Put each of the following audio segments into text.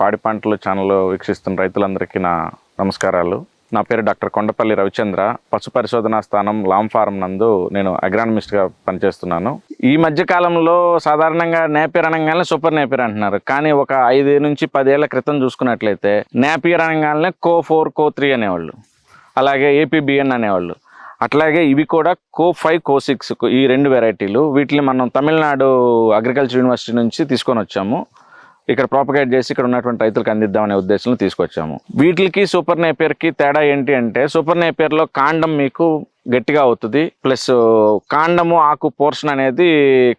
పాడి పంటలు ఛానల్ వీక్షిస్తున్న రైతులందరికీ నా నమస్కారాలు. నా పేరు డాక్టర్ కొండపల్లి రవిచంద్ర. పశు పరిశోధనా స్థానం లామ్ ఫారం నందు నేను అగ్రానమిస్ట్గా పనిచేస్తున్నాను. ఈ మధ్య కాలంలో సాధారణంగా నేపియర్ అనగానే సూపర్ నేపియర్ అంటున్నారు. కానీ ఒక ఐదు నుంచి పదేళ్ళ క్రితం చూసుకున్నట్లయితే నేపియర్ అనగానే కో ఫోర్ కో త్రీ అనేవాళ్ళు. అలాగే ఏపీబిఎన్ అనేవాళ్ళు. అట్లాగే ఇవి కూడా కో ఫైవ్ కో సిక్స్ ఈ రెండు వెరైటీలు. వీటిని మనం తమిళనాడు అగ్రికల్చర్ యూనివర్సిటీ నుంచి తీసుకొని వచ్చాము. ఇక్కడ ప్రాపగేట్ చేసి ఇక్కడ ఉన్నటువంటి రైతులకు అందిద్దామనే ఉద్దేశంలో తీసుకొచ్చాము. వీటికి సూపర్ నేపియర్కి తేడా ఏంటి అంటే సూపర్ నేపియర్లో కాండం మీకు గట్టిగా అవుతుంది. ప్లస్ కాండము ఆకు పోర్షన్ అనేది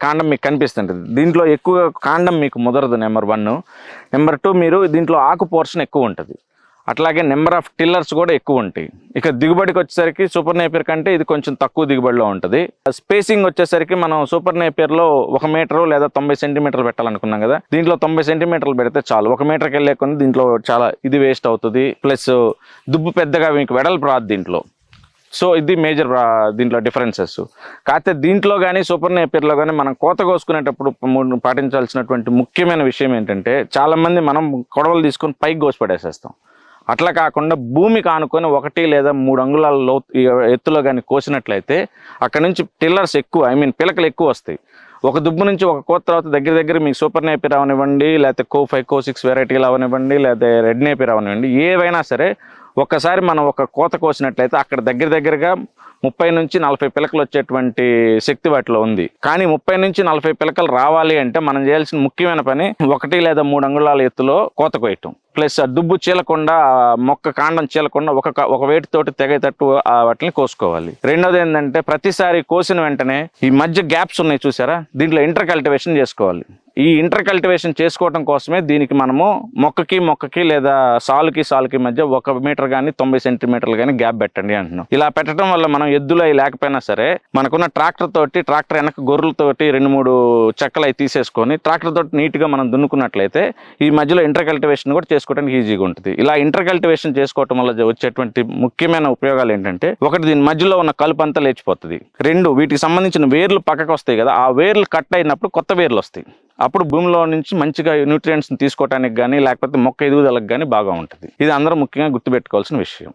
కాండం మీకు కనిపిస్తుంటుంది. దీంట్లో ఎక్కువ కాండం మీకు ముదరదు నెంబర్ వన్ నెంబర్ టూ మీరు దీంట్లో ఆకు పోర్షన్ ఎక్కువ ఉంటుంది. అట్లాగే నెంబర్ ఆఫ్ టిల్లర్స్ కూడా ఎక్కువ ఉంటాయి. ఇక దిగుబడికి వచ్చేసరికి సూపర్ నేపియర్ కంటే ఇది కొంచెం తక్కువ దిగుబడిలో ఉంటుంది. స్పేసింగ్ వచ్చేసరికి మనం సూపర్ నేపియర్లో ఒక మీటరు లేదా తొంభై సెంటీమీటర్లు పెట్టాలనుకున్నాం కదా దీంట్లో తొంభై సెంటీమీటర్లు పెడితే చాలు. ఒక మీటర్కి వెళ్ళే కొన్ని దీంట్లో చాలా ఇది వేస్ట్ అవుతుంది. ప్లస్ దుబ్బు పెద్దగా మీకు వెడల్పు రాదు దీంట్లో. సో ఇది మేజర్ దీంట్లో డిఫరెన్సెస్. కాకపోతే దీంట్లో కానీ సూపర్ నేపియర్లో కానీ మనం కోత కోసుకునేటప్పుడు పాటించాల్సినటువంటి ముఖ్యమైన విషయం ఏంటంటే చాలామంది మనం కొడవలు తీసుకొని పైకి కోసి పడేసేస్తాం. అట్లా కాకుండా భూమి కానుకొని ఒకటి లేదా మూడు అంగుళాల లో ఎత్తులో కానీ కోసినట్లయితే అక్కడ నుంచి టిల్లర్స్ ఎక్కువ ఐ మీన్ పిలకలు ఎక్కువ వస్తాయి. ఒక దుబ్బు నుంచి ఒక కోత తర్వాత దగ్గర దగ్గర మీకు సూపర్ నేపియర్ అవనివ్వండి లేకపోతే కో ఫైవ్ కో సిక్స్ వెరైటీలు అవనివ్వండి లేకపోతే రెడ్ నేపియర్ అవనివ్వండి ఏవైనా సరే ఒక్కసారి మనం ఒక కోత కోసినట్లయితే అక్కడ దగ్గర దగ్గరగా ముప్పై నుంచి నలభై పిలకలు వచ్చేటువంటి శక్తి వాటిలో ఉంది. కానీ ముప్పై నుంచి నలభై పిలకలు రావాలి అంటే మనం చేయాల్సిన ముఖ్యమైన పని ఒకటి లేదా మూడు అంగుళాల ఎత్తులో కోత కోయటం. ప్లస్ ఆ దుబ్బు చీలకుండా మొక్క కాండం చీలకుండా ఒక ఒక వేటితోటి తెగేటట్టు ఆ వాటిని కోసుకోవాలి. రెండోది ఏంటంటే ప్రతిసారి కోసిన వెంటనే ఈ మధ్య గ్యాప్స్ ఉన్నాయి చూసారా? దీంట్లో ఇంటర్ కల్టివేషన్ చేసుకోవాలి. ఈ ఇంటర్ కల్టివేషన్ చేసుకోవడం కోసమే దీనికి మనము మొక్కకి మొక్కకి లేదా సాలుకి సాలుకి మధ్య ఒక మీటర్ కానీ తొంభై సెంటీమీటర్లు కానీ గ్యాప్ పెట్టండి అంటున్నాం. ఇలా పెట్టడం వల్ల మనం ఎద్దులు అవి లేకపోయినా సరే మనకున్న ట్రాక్టర్ తోటి ట్రాక్టర్ వెనక గొర్రెలతోటి రెండు మూడు చెక్కలు అవి తీసేసుకొని ట్రాక్టర్ తోటి నీట్గా మనం దున్నుకున్నట్లయితే ఈ మధ్యలో ఇంటర్ కల్టివేషన్ కూడా చేసుకోవడానికి ఈజీగా ఉంటుంది. ఇలా ఇంటర్ కల్టివేషన్ చేసుకోవటం వల్ల వచ్చేటువంటి ముఖ్యమైన ఉపయోగాలు ఏంటంటే ఒకటి దీని మధ్యలో ఉన్న కలుపు అంతా లేచిపోతుంది. రెండు వీటికి సంబంధించిన వేర్లు పక్కకు వస్తాయి కదా ఆ వేర్లు కట్ అయినప్పుడు కొత్త వేర్లు వస్తాయి. అప్పుడు భూమిలో నుంచి మంచిగా న్యూట్రియంట్స్ తీసుకోవడానికి కానీ లేకపోతే మొక్క ఎదుగుదలకు కానీ బాగా ఉంటుంది. ఇది అందరూ ముఖ్యంగా గుర్తుపెట్టుకోవాల్సిన విషయం.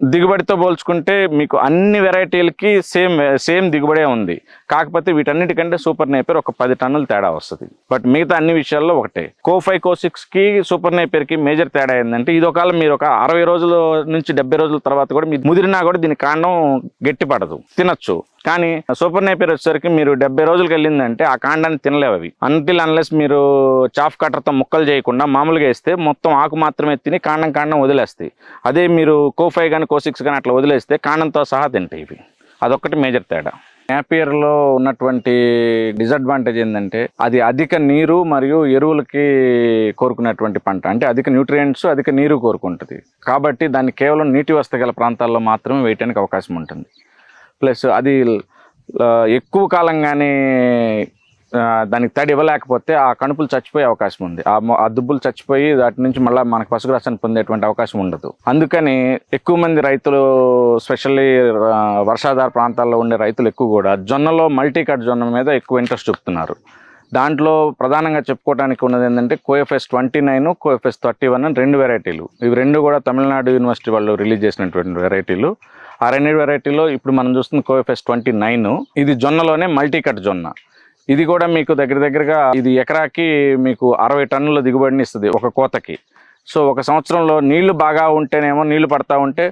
దిగుబడితో పోల్చుకుంటే మీకు అన్ని వెరైటీలకి సేమ్ సేమ్ దిగుబడే ఉంది. కాకపోతే వీటన్నిటికంటే సూపర్ నేపర్ ఒక పది టన్నులు తేడా వస్తుంది. బట్ మిగతా అన్ని విషయాల్లో ఒకటే. కో ఫైవ్ కో సిక్స్కి సూపర్ నేపర్కి మేజర్ తేడా ఏంటంటే ఇది ఒకవేళ మీరు ఒక అరవై రోజుల నుంచి డెబ్బై రోజుల తర్వాత కూడా మీరు ముదిరినా కూడా దీని కాండం గట్టిపడదు. తినచ్చు. కానీ సూపర్ నేపియర్ వచ్చేసరికి మీరు డెబ్బై రోజులకి వెళ్ళిందంటే ఆ కాండాన్ని తినలేవు అవి. అంటిల్ అన్లెస్ మీరు చాఫ్ కట్టర్తో ముక్కలు చేయకుండా మామూలుగా వేస్తే మొత్తం ఆకు మాత్రమే తిని కాండం కాండం వదిలేస్తాయి. అదే మీరు కో ఫైవ్ కానీ కో సిక్స్ కానీ అట్లా వదిలేస్తే కాండంతో సహా తింటాయి ఇవి. అదొక్కటి మేజర్ తేడా. నేపియర్లో ఉన్నటువంటి డిసడ్వాంటేజ్ ఏంటంటే అది అధిక నీరు మరియు ఎరువులకి కోరుకునేటువంటి పంట. అంటే అధిక న్యూట్రియంట్స్ అధిక నీరు కోరుకుంటుంది. కాబట్టి దాన్ని కేవలం నీటి వస్త గల ప్రాంతాల్లో మాత్రమే వేయటానికి అవకాశం ఉంటుంది. ప్లస్ అది ఎక్కువ కాలం కానీ దానికి తడి ఇవ్వలేకపోతే ఆ కణుపులు చచ్చిపోయే అవకాశం ఉంది. ఆ ఆ దుబ్బులు చచ్చిపోయి వాటి నుంచి మళ్ళీ మనకు పశుగ్రాసాన్ని పొందేటువంటి అవకాశం ఉండదు. అందుకని ఎక్కువ మంది రైతులు స్పెషల్లీ వర్షాధార ప్రాంతాల్లో ఉండే రైతులు ఎక్కువ కూడా జొన్నలో మల్టీ కట్ జొన్న మీద ఎక్కువ ఇంట్రెస్ట్ చూపుతున్నారు. దాంట్లో ప్రధానంగా చెప్పుకోవడానికి ఉన్నది ఏంటంటే COFS twenty nine COFS thirty one అని రెండు వెరైటీలు. ఇవి రెండు కూడా తమిళనాడు యూనివర్సిటీ వాళ్ళు రిలీజ్ చేసినటువంటి వెరైటీలు. ఆ రెండు వెరైటీలో ఇప్పుడు మనం చూస్తున్న కోఎఫ్ఎస్ ట్వంటీ నైన్ ఇది జొన్నలోనే మల్టీ కట్ జొన్న. ఇది కూడా మీకు దగ్గర దగ్గరగా ఇది ఎకరాకి మీకు అరవై టన్నుల దిగుబడిని ఇస్తుంది ఒక కోతకి. సో ఒక సంవత్సరంలో నీళ్ళు బాగా ఉంటేనేమో నీళ్ళు పడతా ఉంటే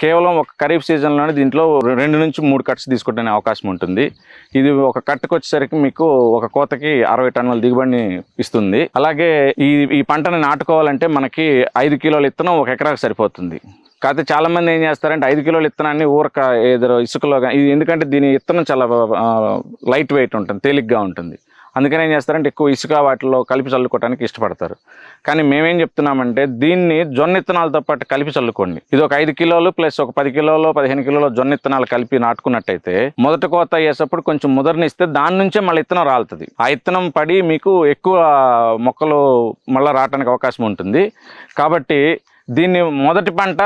కేవలం ఒక ఖరీఫ్ సీజన్లోనే దీంట్లో రెండు నుంచి మూడు కట్స్ తీసుకుంటే అవకాశం ఉంటుంది. ఇది ఒక కట్టుకు వచ్చేసరికి మీకు ఒక కోతకి అరవై టన్నుల దిగుబడిని ఇస్తుంది. అలాగే ఈ ఈ పంటని నాటుకోవాలంటే మనకి ఐదు కిలోల ఇత్తనం ఒక ఎకరాకు సరిపోతుంది. కాకపోతే చాలామంది ఏం చేస్తారంటే ఐదు కిలోల ఇత్తనాన్ని ఊరక ఏదో ఇసుకలో ఇది ఎందుకంటే దీని ఇత్తనం చాలా లైట్ వెయిట్ ఉంటుంది తేలిగ్గా ఉంటుంది. అందుకని ఏం చేస్తారంటే ఎక్కువ ఇసుక వాటిలో కలిపి చల్లుకోవడానికి ఇష్టపడతారు. కానీ మేమేం చెప్తున్నామంటే దీన్ని జొన్న ఇత్తనాలతో పాటు కలిపి చల్లుకోండి. ఇది ఒక ఐదు కిలోలు ప్లస్ ఒక పది కిలోలు పదిహేను కిలోలు జొన్న ఇత్తనాలు కలిపి నాటుకున్నట్టయితే మొదటి కోత వేసేప్పుడు కొంచెం ముదరనిస్తే దాని నుంచే మళ్ళీ ఇత్తనం రాలుతుంది. ఆ ఇత్తనం పడి మీకు ఎక్కువ మొక్కలు మళ్ళీ రావడానికి అవకాశం ఉంటుంది. కాబట్టి దీన్ని మొదటి పంట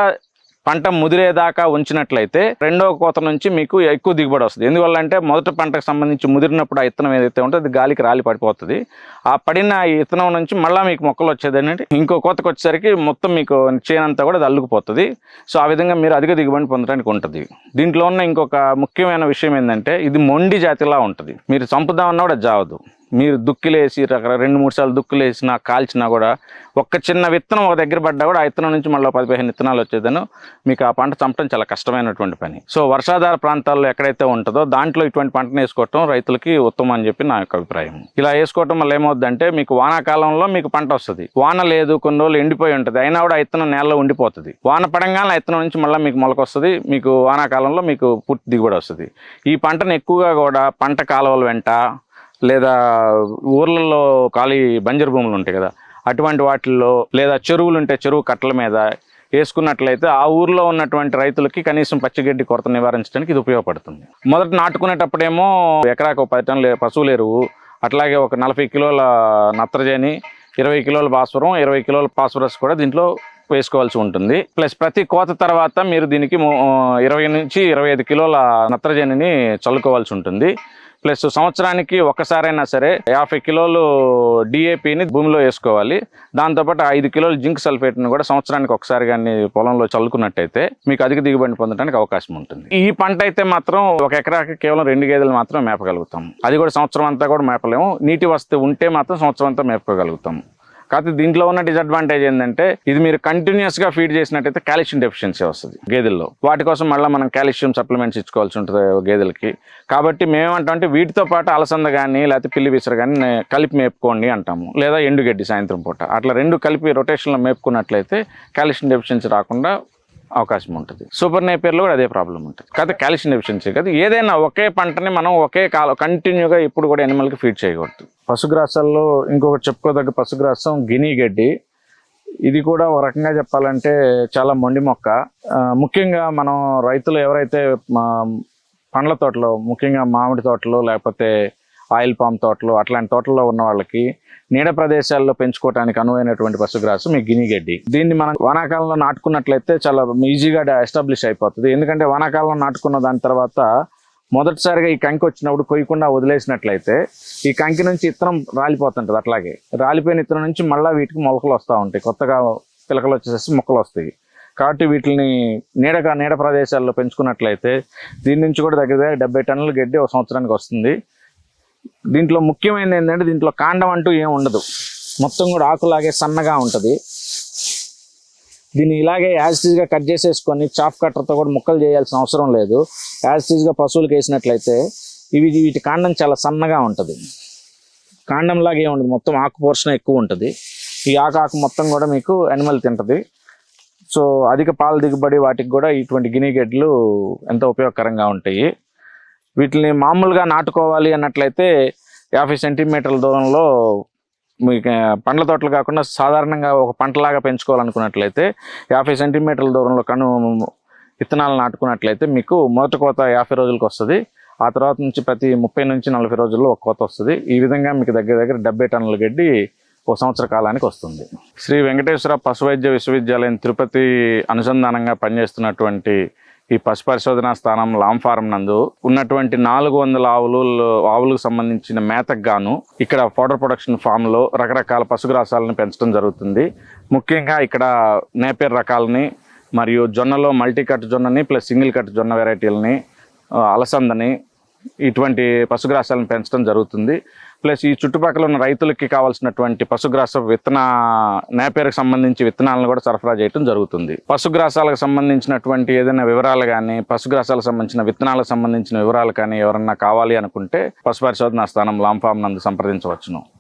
పంట ముదిరేదాకా ఉంచినట్లయితే రెండవ కోత నుంచి మీకు ఎక్కువ దిగుబడి వస్తుంది. ఎందువల్ల అంటే మొదటి పంటకు సంబంధించి ముదిరినప్పుడు ఆ ఇత్తనం ఏదైతే ఉంటే అది గాలికి రాలి పడిపోతుంది. ఆ పడిన ఈ ఇత్తనం నుంచి మళ్ళీ మీకు మొక్కలు వచ్చేది ఏంటంటే ఇంకో కోతకు వచ్చేసరికి మొత్తం మీకు చేనంతా కూడా అది అల్లుకుపోతుంది. సో ఆ విధంగా మీరు అధిక దిగుబడి పొందడానికి ఉంటుంది. దీంట్లో ఉన్న ఇంకొక ముఖ్యమైన విషయం ఏంటంటే ఇది మొండి జాతిలా ఉంటుంది. మీరు చంపుదామన్నా కూడా జావదు. మీరు దుక్కిలేసి రకర రెండు మూడు సార్లు దుక్కులేసినా కాల్చినా కూడా ఒక్క చిన్న విత్తనం ఒక దగ్గర పడ్డా కూడా ఆ విత్తనం నుంచి మళ్ళీ పది పదిహేను విత్తనాలు వచ్చేదను. మీకు ఆ పంట చంపడం చాలా కష్టమైనటువంటి పని. సో వర్షాధార ప్రాంతాల్లో ఎక్కడైతే ఉంటుందో దాంట్లో ఇటువంటి పంటను వేసుకోవటం రైతులకి ఉత్తమం అని చెప్పి నా యొక్క అభిప్రాయం. ఇలా వేసుకోవటం వల్ల ఏమవుతుందంటే మీకు వానాకాలంలో మీకు పంట వస్తుంది. వాన లేదు కొన్ని రోజులు ఎండిపోయి ఉంటుంది. అయినా కూడా ఆ విత్తనం నేలలో ఉండిపోతుంది. వాన పడంగానే ఆ విత్తనం నుంచి మళ్ళీ మీకు మొలకొస్తుంది మీకు వానాకాలంలో మీకు పూర్తి దిగుబడి వస్తుంది. ఈ పంటను ఎక్కువగా కూడా పంట కాలువల వెంట లేదా ఊర్లలో ఖాళీ బంజరు భూములు ఉంటాయి కదా అటువంటి వాటిల్లో లేదా చెరువులు ఉంటే చెరువు కట్టల మీద వేసుకున్నట్లయితే ఆ ఊర్లో ఉన్నటువంటి రైతులకి కనీసం పచ్చిగడ్డి కొరత నివారించడానికి ఇది ఉపయోగపడుతుంది. మొదట నాటుకునేటప్పుడేమో ఎకరాకు ఒక పది టన్నుల పశువుల ఎరువు అట్లాగే ఒక నలభై కిలోల నత్రజని ఇరవై కిలోల భాస్వరం ఇరవై కిలోల ఫాస్ఫరస్ కూడా దీంట్లో వేసుకోవాల్సి ఉంటుంది. ప్లస్ ప్రతి కోత తర్వాత మీరు దీనికి ఇరవై నుంచి ఇరవై ఐదు కిలోల నత్రజనిని చల్లుకోవాల్సి ఉంటుంది. ప్లస్ సంవత్సరానికి ఒక్కసారైనా సరే యాభై కిలోలు డిఏపిని భూమిలో వేసుకోవాలి. దాంతోపాటు ఐదు కిలోలు జింక్ సల్ఫేట్ని కూడా సంవత్సరానికి ఒకసారి కానీ పొలంలో చల్లుకున్నట్టయితే మీకు అధిక దిగుబడి పొందడానికి అవకాశం ఉంటుంది. ఈ పంట అయితే మాత్రం ఒక ఎకరాకి కేవలం రెండు గేదెలు మాత్రం మేపగలుగుతాం. అది కూడా సంవత్సరం అంతా కూడా మేపలేము. నీటి వస్తే ఉంటే మాత్రం సంవత్సరం అంతా మేపుకోగలుగుతాం. కాకపోతే దీంట్లో ఉన్న డిసడ్వాంటేజ్ ఏంటంటే ఇది మీరు కంటిన్యూస్గా ఫీడ్ చేసినట్టయితే కాల్షియం డెఫిషియన్సీ వస్తుంది గేదెల్లో. వాటి కోసం మళ్ళీ మనం కాల్షియం సప్లిమెంట్స్ ఇచ్చుకోవాల్సి ఉంటుంది గేదెలకి. కాబట్టి మేమేమంటామంటే వీటితో పాటు అలసంద కానీ లేకపోతే పిల్లి విసర కానీ కలిపి మేపుకోండి అంటాము. లేదా ఎండుగడ్డి సాయంత్రం పూట. అట్లా రెండు కలిపి రొటేషన్లో మేపుకున్నట్లయితే కాల్షియం డెఫిషియన్సీ రాకుండా అవకాశం ఉంటుంది. సూపర్ నేపేర్లో కూడా అదే ప్రాబ్లం ఉంటుంది. కదా కాల్షియం డెఫిషియన్సీ కాదు. ఏదైనా ఒకే పంటని మనం ఒకే కాలం కంటిన్యూగా ఇప్పుడు కూడా ఎనిమల్కి ఫీడ్ చేయకూడదు. పశుగ్రాసాల్లో ఇంకొకటి చెప్పుకోదగ్గ పశుగ్రాసం గిని గడ్డి. ఇది కూడా ఒక రకంగా చెప్పాలంటే చాలా మొండి మొక్క. ముఖ్యంగా మనం రైతులు ఎవరైతే మా పండ్ల తోటలో ముఖ్యంగా మామిడి తోటలో లేకపోతే ఆయిల్ పామ్ తోటలు అట్లాంటి తోటల్లో ఉన్న వాళ్ళకి నీడ ప్రదేశాల్లో పెంచుకోవడానికి అనువైనటువంటి పశుగ్రాసం ఈ గినిగడ్డి దీన్ని మనం వానాకాలంలో నాటుకున్నట్లయితే చాలా ఈజీగా ఎస్టాబ్లిష్ అయిపోతుంది. ఎందుకంటే వానాకాలంలో నాటుకున్న దాని తర్వాత మొదటిసారిగా ఈ కంకి వచ్చినప్పుడు కొయ్యకుండా వదిలేసినట్లయితే ఈ కంకి నుంచి ఇత్తనం రాలిపోతుంటుంది అట్లాగే. రాలిపోయిన ఇత్తనం నుంచి మళ్ళీ వీటికి మొలకలు వస్తూ ఉంటాయి. కొత్తగా పిలకలు వచ్చేసేసి మొక్కలు వస్తాయి. కాబట్టి వీటిని నీడగా నీడ ప్రదేశాల్లో పెంచుకున్నట్లయితే దీని నుంచి కూడా దగ్గర దగ్గర డెబ్బై టన్నుల గడ్డి ఒక సంవత్సరానికి వస్తుంది. దీంట్లో ముఖ్యమైనది ఏంటంటే దీంట్లో కాండం అంటూ ఏం ఉండదు. మొత్తం కూడా ఆకులాగే సన్నగా ఉంటుంది. దీన్ని ఇలాగే యాజిటీజ్గా కట్ చేసేసుకొని చాప్ కట్టర్తో కూడా ముక్కలు చేయాల్సిన అవసరం లేదు. యాజిటీజ్గా పశువులకు వేసినట్లయితే ఇవి వీటి కాండం చాలా సన్నగా ఉంటుంది. కాండం లాగే ఉండదు. మొత్తం ఆకు పోర్షన్ ఎక్కువ ఉంటుంది. ఈ ఆకు ఆకు మొత్తం కూడా మీకు అనిమల్ తింటుంది. సో అధిక పాల దిగుబడి వాటికి కూడా ఇటువంటి గినిగెడ్లు ఎంతో ఉపయోగకరంగా ఉంటాయి. వీటిని మామూలుగా నాటుకోవాలి అన్నట్లయితే యాభై సెంటీమీటర్ల దూరంలో మీకు పండ్ల తోటలు కాకుండా సాధారణంగా ఒక పంటలాగా పెంచుకోవాలనుకున్నట్లయితే యాభై సెంటీమీటర్ల దూరంలో కను విత్తనాలు నాటుకున్నట్లయితే మీకు మొదటి కోత యాభై రోజులకు వస్తుంది. ఆ తర్వాత నుంచి ప్రతి ముప్పై నుంచి నలభై రోజుల్లో ఒక కోత వస్తుంది. ఈ విధంగా మీకు దగ్గర దగ్గర డెబ్బై టన్నుల గడ్డి ఒక సంవత్సర కాలానికి వస్తుంది. శ్రీ వెంకటేశ్వర పశువైద్య విశ్వవిద్యాలయం తిరుపతి అనుసంధానంగా పనిచేస్తున్నటువంటి ఈ పశు పరిశోధనా స్థానం లాంఫారం నందు ఉన్నటువంటి నాలుగు వందల ఆవులు ఆవులకు సంబంధించిన మేతకు గాను ఇక్కడ పౌడర్ ప్రొడక్షన్ ఫామ్లో రకరకాల పశుగ్రాసాలను పెంచడం జరుగుతుంది. ముఖ్యంగా ఇక్కడ నేపేర్ రకాలని మరియు జొన్నలో మల్టీ కట్ జొన్నని ప్లస్ సింగిల్ కట్ జొన్న వెరైటీలని అలసందని ఇటువంటి పశుగ్రాసాలను పెంచడం జరుగుతుంది. ప్లస్ ఈ చుట్టుపక్కల ఉన్న రైతులకి కావాల్సినటువంటి పశుగ్రాస విత్తన నేపేరుకు సంబంధించి విత్తనాలను కూడా సరఫరా చేయడం జరుగుతుంది. పశుగ్రాసాలకు సంబంధించినటువంటి ఏదైనా వివరాలు కానీ పశుగ్రాసాలకు సంబంధించిన విత్తనాలకు సంబంధించిన వివరాలు కానీ ఎవరన్నా కావాలి అనుకుంటే పశు పరిశోధన స్థానం లాంఫామ్ నందు సంప్రదించవచ్చును.